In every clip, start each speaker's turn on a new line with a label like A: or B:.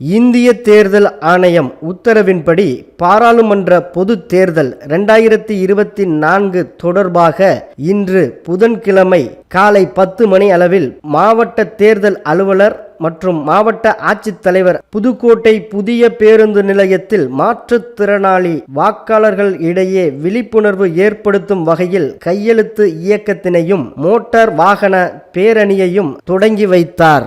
A: இந்திய தேர்தல் ஆணையம் உத்தரவின்படி பாராளுமன்ற பொது தேர்தல் ரெண்டாயிரத்தி இருபத்தி நான்கு தொடர்பாக இன்று புதன்கிழமை காலை பத்து மணி அளவில் மாவட்ட தேர்தல் அலுவலர் மற்றும் மாவட்ட ஆட்சித்தலைவர் புதுக்கோட்டை புதிய பேருந்து நிலையத்தில் மாற்றுத்திறனாளி வாக்காளர்கள் இடையே விழிப்புணர்வு ஏற்படுத்தும் வகையில் கையெழுத்து இயக்கத்தினையும் மோட்டார் வாகன பேரணியையும் தொடங்கி வைத்தார்.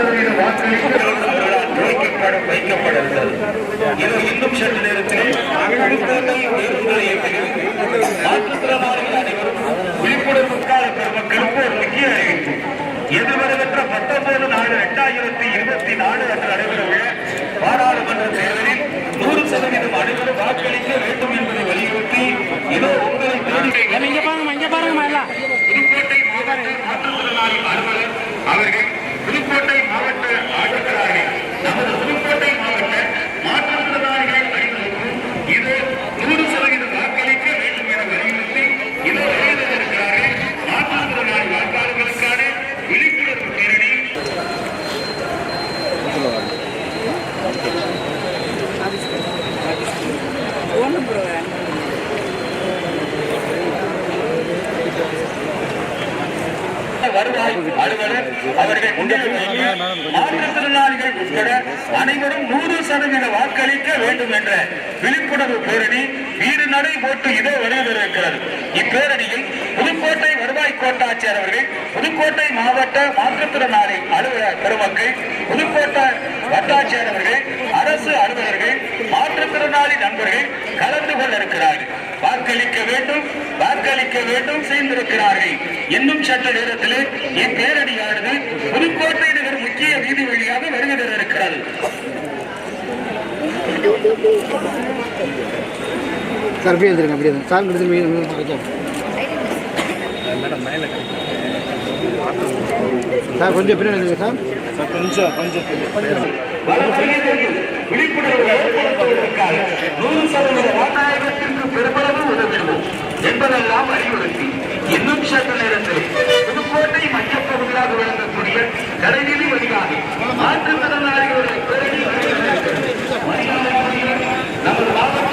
B: அனைவரும் சதவீத வாக்களிக்க வைக்கப்பட வைக்கப்பட இது இன்னும் சற்று நேரத்தில் புதுக்கோட்டை பேருந்து மாற்றுத்திறனாளிகள் அனைவரும் விழிப்புணர்வுக்கான பெருமக்களுக்கு ஒரு முக்கிய அறிவிப்பு எதிர்வருகின்ற பத்தொன்பது நாலு இரண்டாயிரத்தி இருபத்தி நாலு அன்று நடைபெறவுள்ள பாராளுமன்ற தேர்தலில் நூறு சதவீதம் அனைவரும் வாக்களிக்க வேண்டும் என்பதை வலியுறுத்தி இதோ உங்களை தேடி
C: இங்க பாருங்கம்மா இங்க பாருங்கம்மா எல்லாம்
B: புதுக்கோட்டை மாவட்ட மாற்றுத்திறனாளி அலுவலர் அவர்கள் புதுக்கோட்டை மாவட்ட ஆட்சித்தலைவர்கள் நமது புதுக்கோட்டை மாவட்ட மாற்றுத்திறனாளிகள் அணிவகுப்பு இது நூறு சதவீத வாக்களிக்க வேண்டும் என வலியுறுத்தி இது வெளியிட்டிருக்கிறார்கள் மாற்றுத்திறனாளி வாக்காளர்களுக்கான விழிப்புணர்வு பேரணி வருவாய் அலுவலர் அவர்கள் முன்னிலையில் மாற்றுத்திறனாளிகள் உட்பட அனைவரும் நூறு சதவீத வாக்களிக்க வேண்டும் என்ற விழிப்புணர்வு பேரணி வீடு நடை போட்டு இதோ வருகிறது இப்பேரணியில் புதுக்கோட்டை வருவாய் கோட்டாட்சியர் அவர்கள் புதுக்கோட்டை மாவட்ட மாற்றுத்திறனாளி அலுவலர் பெருமக்கள் புதுக்கோட்டை வட்டாட்சியர் அவர்கள் அரசு அலுவலர்கள் மாற்றுத்திறனாளி நண்பர்கள் கலந்து கொள்ள இருக்கிறார்கள். வாக்களிக்க வேண்டும் வாக்களிக்க வேண்டும் செய்திருக்கிறார்கள். இன்னும் சற்று நேரத்தில் இப்பேரணியானது புதுக்கோட்டை நகர் முக்கிய வீதி வழியாக வருகை இருக்கிறது.
C: சார் அப்படியே வந்துருங்க அப்படியே. சார் கொடுத்து மீன் வைக்க சார் கொஞ்சம் பின்னாடி சார். கொஞ்சம் கொஞ்சம்
B: விழிப்புணர்வு ஏற்படுத்துவதற்காக நூறு சதவீத வாக்காளர்களுக்கு பெருமளவு உதவிடுவோம் என்பதெல்லாம் வலியுறுத்தி இன்னும் சற்று நேரத்தில் புதுக்கோட்டை மையப்பகுதியாக விளங்கக்கூடிய கடைவீதி வழியாக மாற்றுத்திறனாளிகளுடைய பேரணி நமது மாவட்ட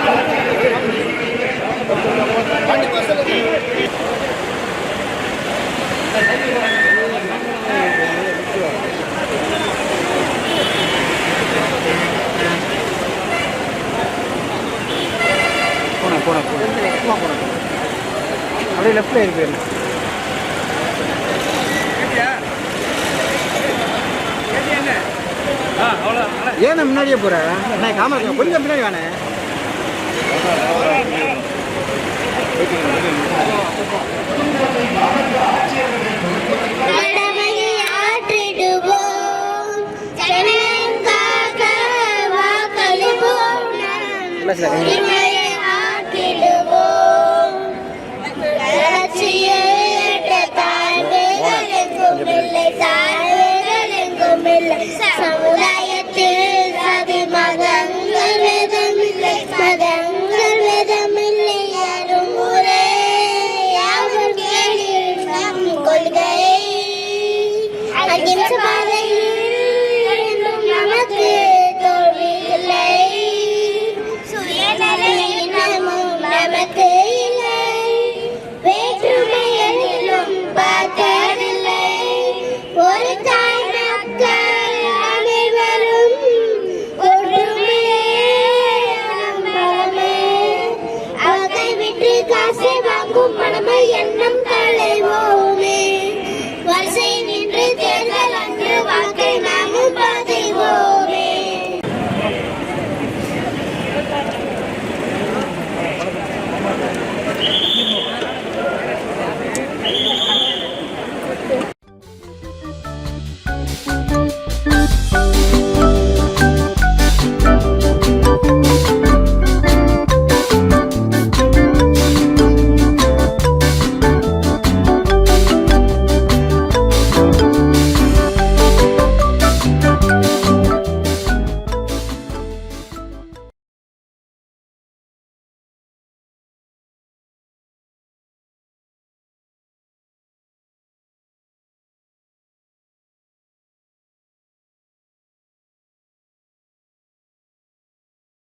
C: அப்படியே லெஃப்ட்ல இருக்கு. ஏன் முன்னாடியே போகிறேன் நான் காமரா கொஞ்சம் பின்னாடி வானே.
D: கடமையை எண்ணம் களைவோமே.